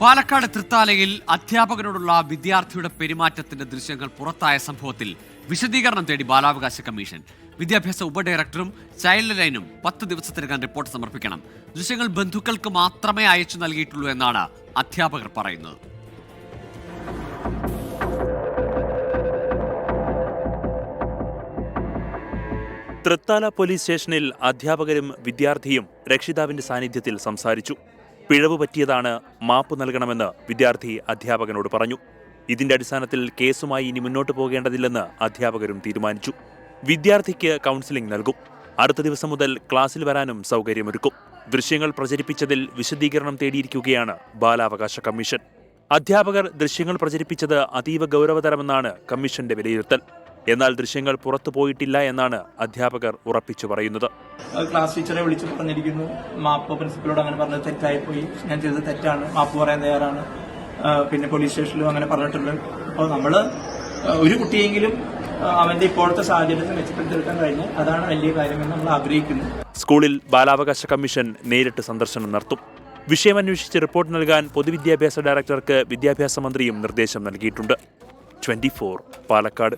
പാലക്കാട് തൃത്താലയിൽ അധ്യാപകനോടുള്ള വിദ്യാർത്ഥിയുടെ പെരുമാറ്റത്തിന്റെ ദൃശ്യങ്ങൾ പുറത്തായ സംഭവത്തിൽ വിശദീകരണം തേടി ബാലാവകാശ കമ്മീഷൻ. വിദ്യാഭ്യാസ ഉപഡയറക്ടറും ചൈൽഡ് ലൈനും പത്ത് ദിവസത്തിനകം റിപ്പോർട്ട് സമർപ്പിക്കണം. ദൃശ്യങ്ങൾ ബന്ധുക്കൾക്ക് മാത്രമേ അയച്ചു നൽകിയിട്ടുള്ളൂ എന്നാണ് അധ്യാപകർ പറയുന്നത്. തൃത്താല പോലീസ് സ്റ്റേഷനിൽ അധ്യാപകരും വിദ്യാർത്ഥിയും രക്ഷിതാവിന്റെ സാന്നിധ്യത്തിൽ സംസാരിച്ചു. പിഴവ് പറ്റിയതാണ് മാപ്പ് നൽകണമെന്ന് വിദ്യാർത്ഥി അധ്യാപകനോട് പറഞ്ഞു. ഇതിന്റെ അടിസ്ഥാനത്തിൽ കേസുമായി ഇനി മുന്നോട്ട് പോകേണ്ടതില്ലെന്ന് അധ്യാപകരും തീരുമാനിച്ചു. വിദ്യാർത്ഥിക്ക് കൗൺസിലിംഗ് നൽകും. അടുത്ത ദിവസം മുതൽ ക്ലാസ്സിൽ വരാനും സൗകര്യമൊരുക്കും. ദൃശ്യങ്ങൾ പ്രചരിപ്പിച്ചതിൽ വിശദീകരണം തേടിയിരിക്കുകയാണ് ബാലാവകാശ കമ്മീഷൻ. അധ്യാപകർ ദൃശ്യങ്ങൾ പ്രചരിപ്പിച്ചത് അതീവ ഗൗരവതരമെന്നാണ് കമ്മീഷന്റെ വിലയിരുത്തൽ. എന്നാൽ ദൃശ്യങ്ങൾ പുറത്തു പോയിട്ടില്ല എന്നാണ് അധ്യാപകർ ഉറപ്പിച്ചു പറയുന്നത്. ക്ലാസ് ടീച്ചറെ വിളിച്ചു പറഞ്ഞിരിക്കുന്നു. മാപ്പ് പ്രിൻസിപ്പലോട് അങ്ങനെ പറഞ്ഞത് തെറ്റായി പോയി ഞാൻ ചെയ്തത് തെറ്റാണ്. മാപ്പ് പറയാൻ തയ്യാറാണ്. പിന്നെ പോലീസ് സ്റ്റേഷനിലും അങ്ങനെ പറഞ്ഞിട്ടുണ്ട്. അപ്പോൾ നമ്മൾ ഒരു കുട്ടിയെങ്കിലും അവന്റെ ഇപ്പോഴത്തെ സാഹചര്യത്തിൽ മെച്ചപ്പെടുത്തിയെടുക്കാൻ കഴിഞ്ഞു അതാണ് വലിയ കാര്യമെന്ന് നമ്മൾ ആഗ്രഹിക്കുന്നു. സ്കൂളിൽ ബാലാവകാശ കമ്മീഷൻ നേരിട്ട് സന്ദർശനം നടത്തും. വിഷയം അന്വേഷിച്ച് റിപ്പോർട്ട് നൽകാൻ പൊതുവിദ്യാഭ്യാസ ഡയറക്ടർക്ക് വിദ്യാഭ്യാസ മന്ത്രിയും നിർദ്ദേശം നൽകിയിട്ടുണ്ട്. ട്വന്റി പാലക്കാട്.